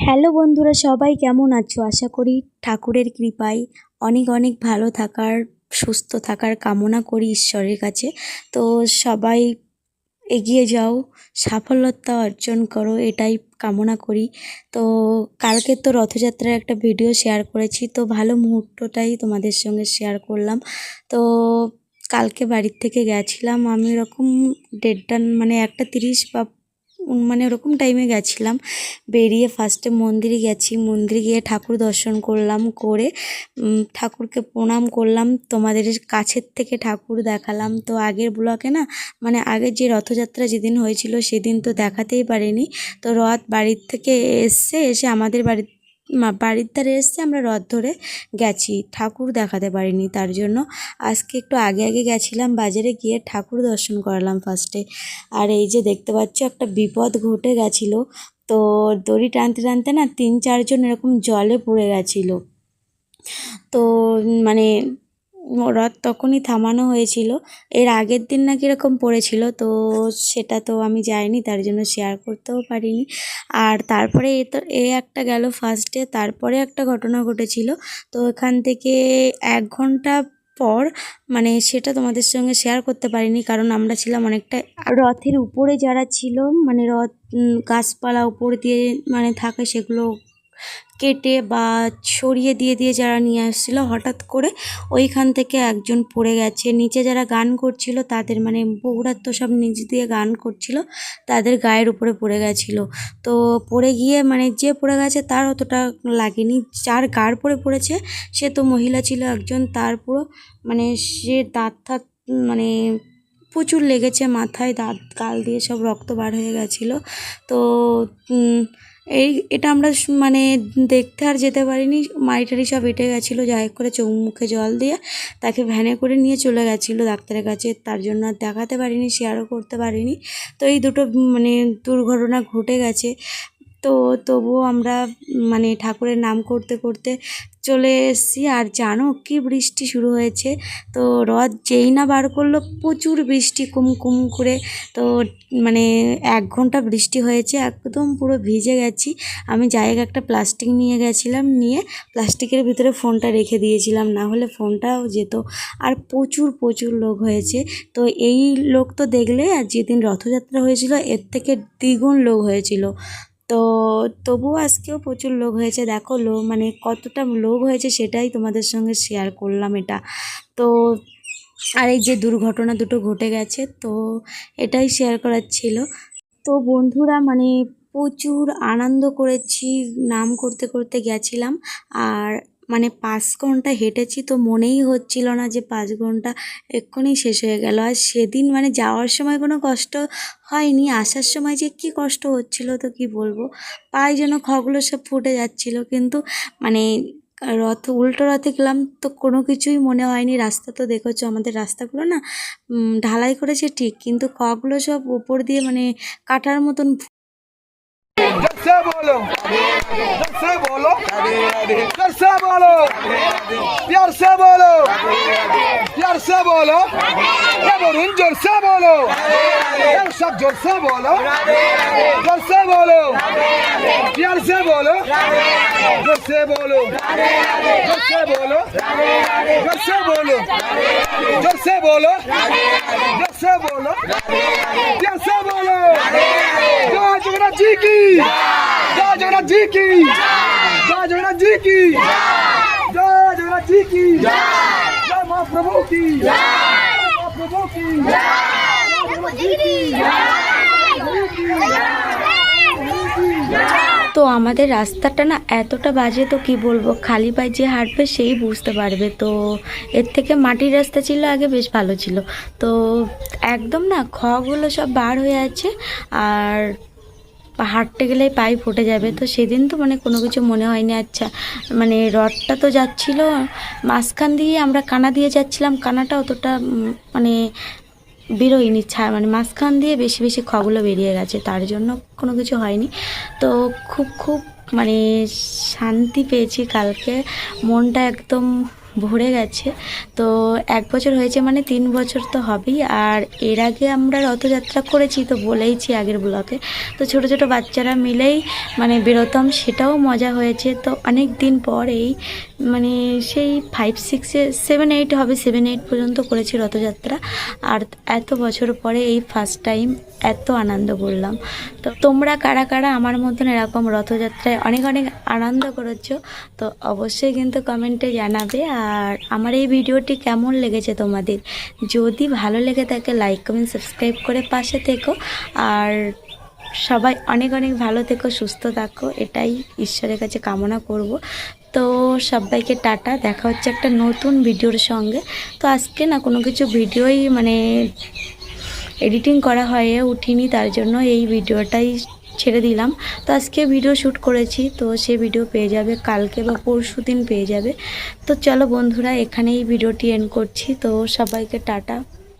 Hello বন্ধুরা, সবাই কেমন আছো? আশা করি ঠাকুরের কৃপায় অনেক অনেক ভালো থাকার, সুস্থ থাকার কামনা করি ঈশ্বরের কাছে। তো সবাই এগিয়ে যাও, সাফল্যতা অর্জন করো, এটাই কামনা করি। তো কালকে তো রথযাত্রার একটা ভিডিও শেয়ার করেছি, তো ভালো মুহূর্তটাই তোমাদের সঙ্গে শেয়ার করলাম। তো কালকে বাড়ির থেকে গেছিলাম, আমি এরকম দেড়টা মানে একটা তিরিশ বা মানে ওরকম টাইমে গেছিলাম। বেরিয়ে ফার্স্টে মন্দিরে গেছি। মন্দিরে গিয়ে ঠাকুর দর্শন করলাম, করে ঠাকুরকে প্রণাম করলাম। তোমাদের কাছের থেকে ঠাকুর দেখালাম। তো আগের ব্লকে না মানে আগের যে রথযাত্রা যেদিন হয়েছিল, সেদিন তো দেখাতেই পারিনি। তো রথ বাড়ির থেকে এসছে এসে আমাদের বাড়ির মা- বাড়ির ধারে এসছে আমরা রথ ধরে গেছি। ঠাকুর দেখাতে পারিনি, তার জন্য আজকে একটু আগে আগে গেছিলাম বাজারে, গিয়ে ঠাকুর দর্শন করালাম ফার্স্টে আর এই যে দেখতে পাচ্ছ, একটা বিপদ ঘটে গেছিল। তো দড়ি টানতে টানতে না তিন চারজন এরকম জলে পড়ে গেছিল। তো মানে রথ তখনই থামানো হয়েছিল। এর আগের দিন নাকি এরকম পড়েছিল, তো সেটা তো আমি যাইনি, তার জন্য শেয়ার করতেও পারিনি। আর তারপরে এ তো, এ একটা গেল ফার্স্টে তারপরে একটা ঘটনা ঘটেছিল। তো এখান থেকে এক ঘণ্টা পর মানে সেটা তোমাদের সঙ্গে শেয়ার করতে পারিনি, কারণ আমরা ছিলাম অনেকটা রথের উপরে যারা ছিল মানে রথ গাছপালা উপর দিয়ে মানে থাকে সেগুলো কেটে বা সরিয়ে দিয়ে দিয়ে যারা নিয়ে আসছিল, হঠাৎ করে ওইখান থেকে একজন পড়ে গেছে। নিচে যারা গান করছিল, তাদের মানে বগুড়ার তো সব নিচ দিয়ে গান করছিল, তাদের গায়ের উপরে পড়ে গেছিল। তো পড়ে গিয়ে মানে যে পড়ে গেছে, তার অতটা লাগেনি। যার গাড় পড়ে পড়েছে, সে তো মহিলা ছিল একজন, তার পুরো মানে সে দাঁত থাত মানে প্রচুর লেগেছে মাথায়, দাঁত, গাল দিয়ে সব রক্ত বার হয়ে গেছিল। তো এই, এটা আমরা মানে দেখতে আর যেতে পারিনি। মাইটারি সব এঁটে গেছিল, যাই করে চোখ মুখে জল দিয়ে তাকে ভ্যানে করে নিয়ে চলে গেছিল ডাক্তারের কাছে। তার জন্য আর দেখাতে পারিনি শেয়ারও করতে পারিনি। তো এই দুটো মানে দুর্ঘটনা ঘটে গেছে। তো তবুও আমরা মানে ঠাকুরের নাম করতে করতে চলে এসেছি। আর জানো কি বৃষ্টি শুরু হয়েছে? তো রথ যেই না বার করল, প্রচুর বৃষ্টি, কুম কুম করে। তো মানে এক ঘণ্টা বৃষ্টি হয়েছে, একদম পুরো ভিজে গেছি। আমি জায়গা একটা প্লাস্টিক নিয়ে গেছিলাম, নিয়ে প্লাস্টিকের ভিতরে ফোনটা রেখে দিয়েছিলাম। না হলে ফোনটাও যেত। আর প্রচুর প্রচুর লোক হয়েছে। তো এই লোক তো দেখলে, আর যেদিন রথযাত্রা হয়েছিল, এর থেকে দ্বিগুণ লোক হয়েছিল। তো তবুও আজকেও প্রচুর লোক হয়েছে। দেখো লো মানে কতটা লোক হয়েছে সেটাই তোমাদের সঙ্গে শেয়ার করলাম এটা। তো আর এই যে দুর্ঘটনা দুটো ঘটে গেছে, তো এটাই শেয়ার করার ছিল। তো বন্ধুরা মানে প্রচুর আনন্দ করেছি, নাম করতে করতে গেছিলাম। আর মানে পাঁচ ঘণ্টা হেঁটেছি তো মনেই হচ্ছিল না যে পাঁচ ঘণ্টা এক্ষুনি শেষ হয়ে গেল। আর সেদিন মানে যাওয়ার সময় কোনো কষ্ট হয়নি, আসার সময় যে কী কষ্ট হচ্ছিল তো কি বলব? পায়ে যেন খগুলো সব ফুটে যাচ্ছিল। কিন্তু মানে রথ, উল্টো রথে গেলাম তো কোনো কিছুই মনে হয়নি। রাস্তা তো দেখেছ আমাদের রাস্তাগুলো না? ঢালাই করেছে ঠিক, কিন্তু খগুলো সব উপর দিয়ে মানে কাটার মতন से बोलो जब से बोलो जब से बोलो प्यार से बोलो प्यार से बोलो ये बोलूं जोर से बोलो ये सब जोर से बोलो जोर से बोलो प्यार से बोलो जोर से बोलो जोर से बोलो जोर से बोलो जोर से बोलो जोर से बोलो प्यार से बोलो জগন্নাথ জি কি জয় জগন্নাথ জি কি জয় জগন্নাথ জি কি জয় জগন্নাথ জি কি জয় মা প্রভু কি তো আমাদের রাস্তাটা না এতটা বাজে তো কি বলব? খালি পায়ে যে হাঁটবে সেই বুঝতে পারবে। তো এর থেকে মাটির রাস্তা ছিল, আগে বেশ ভালো ছিল। তো একদম না, খগুলো সব বার হয়ে আছে। আর হাঁটতে গেলে পায়ে ফুটে যাবে। তো সেদিন তো মানে কোনো কিছু মনে হয়নি। আচ্ছা মানে রথটা তো যাচ্ছিল, মাঝখান দিয়ে আমরা কানা দিয়ে যাচ্ছিলাম। কানাটা অতটা মানে বেরোয়নি, ছা মানে মাঝখান দিয়ে বেশি বেশি খগুলো বেরিয়ে গেছে। তার জন্য কোনো কিছু হয়নি। তো খুব খুব মানে শান্তি পেয়েছি কালকে। মনটা একদম ভরে গেছে। তো এক বছর হয়েছে মানে তিন বছর তো হবেই। আর এর আগে আমরা রথযাত্রা করেছি তো বলেইছি আগের ব্লকে তো ছোট ছোট বাচ্চারা মিলেই মানে বেরোতাম, সেটাও মজা হয়েছে। তো অনেক দিন পরেই মানে সেই ফাইভ সিক্সে সেভেন এইট হবে সেভেন এইট পর্যন্ত করেছি রথযাত্রা। আর এত বছর পরে এই ফার্স্ট টাইম এত আনন্দ করলাম। তো তোমরা কারা কারা আমার মতন এরকম রথযাত্রায় অনেক অনেক আনন্দ করেছ, তো অবশ্যই কিন্তু কমেন্টে জানাবে। আর আমার এই ভিডিওটি কেমন লেগেছে তোমাদের? যদি ভালো লেগে থাকে লাইক কমেন্ট সাবস্ক্রাইব করে পাশে থেকো। আর সবাই অনেক অনেক ভালো থেকো, সুস্থ থাকো। এটাই ঈশ্বরের কাছে কামনা করব। তো সবাইকে টাটা, দেখা হচ্ছে একটা নতুন ভিডিওর সঙ্গে। তো আজকে না কোনো কিছু ভিডিওই মানে এডিটিং করা হয়ে উঠিনি, তার জন্য এই ভিডিওটাই ছেড়ে দিলাম। তো আজকে ভিডিও শ্যুট করেছি, তো সে ভিডিও পেয়ে যাবে, কালকে বা পরশু দিন পেয়ে যাবে। তো চলো বন্ধুরা, এখানেই ভিডিওটি এন্ড করছি। তো সবাইকে টাটা।